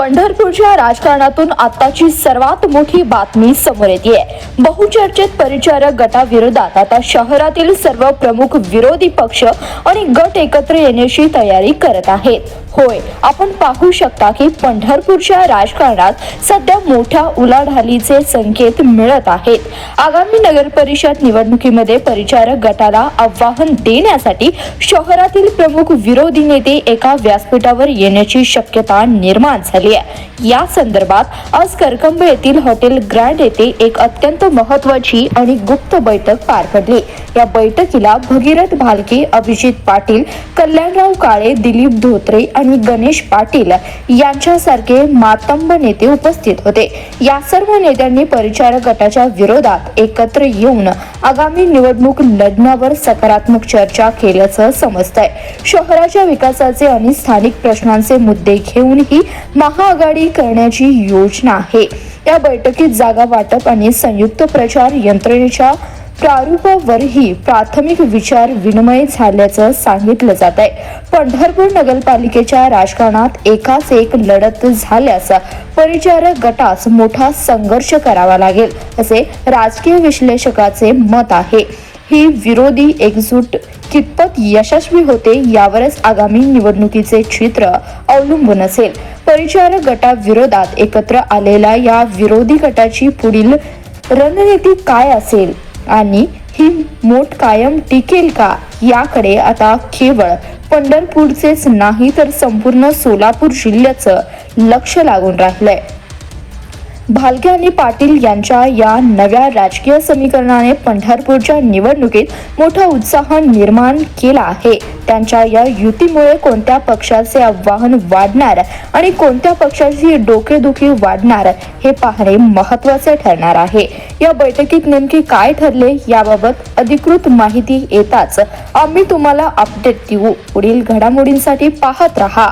पंढरपूरच्या राजकारणातून आताची सर्वात मोठी बातमी समोर येते. बहुचर्चित परिचारक गटाविरोधात आता शहरातील सर्व प्रमुख विरोधी पक्ष आणि गट एकत्र येण्याची तयारी करत आहेत. होय आपण पाहू शकता की पंढरपूरच्या राजकारणात सध्या मोठ्या उलाढालीचे संकेत मिळत आहेत. आगामी नगर परिषद निवडणुकीमध्ये परिचारक गटाला आव्हान देण्यासाठी शहरातील प्रमुख विरोधी नेते एका व्यासपीठावर येण्याची शक्यता निर्माण झाली. केली आहे. या संदर्भात आज करकंब येथील हॉटेल ग्रँड येथे एक अत्यंत महत्वाची आणि गुप्त बैठक पार पडली. या बैठकीला भगीरथ भालके अभिजित पाटील कल्याणराव काळे दिलीप धोत्रे आणि गणेश पाटील यांच्यासारखे मातंब नेते उपस्थित होते. या सर्व नेत्यांनी परिचारक गटाच्या विरोधात एकत्र येऊन आगामी निवडणूक लढण्यावर सकारात्मक चर्चा केल्याचं आहे शहराच्या विकासाचे आणि स्थानिक प्रश्नांचे मुद्दे घेऊन ही महाआघाडी करण्याची योजना आहे. या बैठकीत जागा वाटप आणि संयुक्त प्रचार यंत्रणेच्या प्रारूपावरही प्राथमिक विचार विनिमय झाल्याचं सांगितलं जात आहे. पंढरपूर नगरपालिकेच्या राजकारणात एकाच एक लढत झाल्यास परिचारक गटास मोठा संघर्ष करावा लागेल असे राजकीय विश्लेषकाचे मत आहे. ही विरोधी एकजूट कितपत यशस्वी होते यावरच आगामी निवडणुकीचे चित्र अवलंबून असेल. परिचारक गटाविरोधात एकत्र आलेल्या या विरोधी गटाची पुढील रणनीती काय असेल? आणि ही मोठ कायम टिकेल का याकडे आता केवळ पंढरपूरचेच नाही तर संपूर्ण सोलापूर जिल्ह्याचं लक्ष लागून राहिलंय. भालके आणि पाटील यांच्या या नव्या राजकीय समीकरणाने पंढरपूरच्या निवडणुकीत मोठा उत्साह निर्माण केला आहे. त्यांच्या या युतीमुळे कोणत्या पक्षाचे आव्हान वाढणार आणि कोणत्या पक्षाची डोकेदुखी वाढणार हे पाहणे महत्त्वाचे ठरणार आहे. या बैठकीत नेमके काय ठरले याबाबत अधिकृत माहिती येताच आम्ही तुम्हाला अपडेट देऊ. पुढील घडामोडींसाठी पाहत रहा.